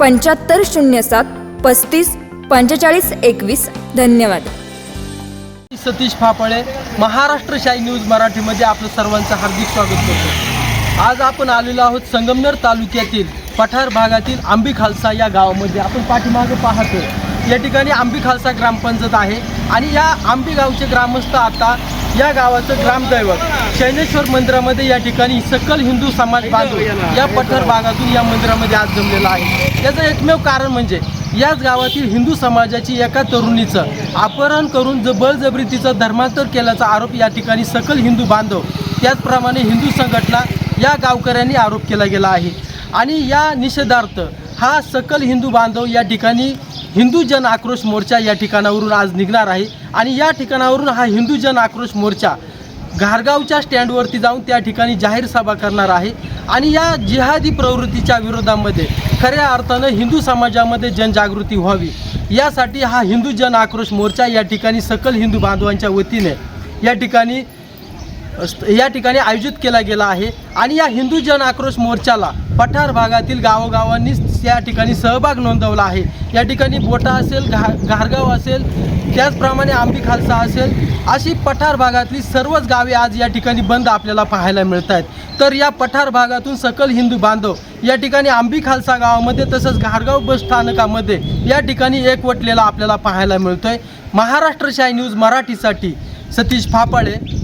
पंच्याहत्तर शून्य सात पस्तीस पंचेचाळीस एकवीस. धन्यवाद. सतीश फापळे महाराष्ट्र शाही न्यूज मराठीमध्ये आपलं सर्वांचं हार्दिक स्वागत करतो. आज आपण आलेलो आहोत संगमनेर तालुक्यातील पठार भागातील आंबी खालसा या गावामध्ये. आपण पाठीमागे पाहतो या ठिकाणी आंबी खालसा ग्रामपंचायत आहे आणि या आंबी गावचे ग्रामस्थ आता या गावाचं ग्रामदैवत शैनेश्वर मंदिरामध्ये या ठिकाणी सकल हिंदू समाज बांधव या पठार भागातून या मंदिरामध्ये आज जमलेला आहे. याचं एकमेव कारण म्हणजे याच गावातील हिंदू समाजाची एका तरुणीचं अपहरण करून ज बळजबरीतीचं धर्मांतर केल्याचा आरोप या ठिकाणी सकल हिंदू बांधव त्याचप्रमाणे हिंदू संघटना या गावकऱ्यांनी आरोप केला गेला आहे. आणि या निषेधार्थ हा सकल हिंदू बांधव या ठिकाणी हिंदू जन आक्रोश मोर्चा या ठिकाणावरून आज निघणार आहे आणि या ठिकाणावरून हा हिंदू जन आक्रोश मोर्चा घारगावच्या स्टँडवरती जाऊन त्या ठिकाणी जाहीर सभा करणार आहे आणि या जिहादी प्रवृत्तीच्या विरोधामध्ये खऱ्या अर्थानं हिंदू समाजामध्ये जनजागृती व्हावी. यासाठी हा हिंदू जन आक्रोश मोर्चा या ठिकाणी सकल हिंदू बांधवांच्या वतीने या ठिकाणी या ठिकाणी आयोजित केला गेला आहे. आणि या हिंदू जन आक्रोश मोर्चाला पठार भागातील गावोगावांनी या ठिकाणी सहभाग नोंदवला आहे. या ठिकाणी बोटा असेल घा घारगाव असेल त्याचप्रमाणे आंबी खालसा असेल अशी पठार भागातली सर्वच गावे आज या ठिकाणी बंद आपल्याला पाहायला मिळत आहेत. तर या पठार भागातून सकल हिंदू बांधव या ठिकाणी आंबी खालसा गावामध्ये तसंच घारगाव बस स्थानकामध्ये या ठिकाणी एकवटलेला आपल्याला पाहायला मिळतोय. महाराष्ट्र शाही न्यूज मराठीसाठी सतीश फापाळे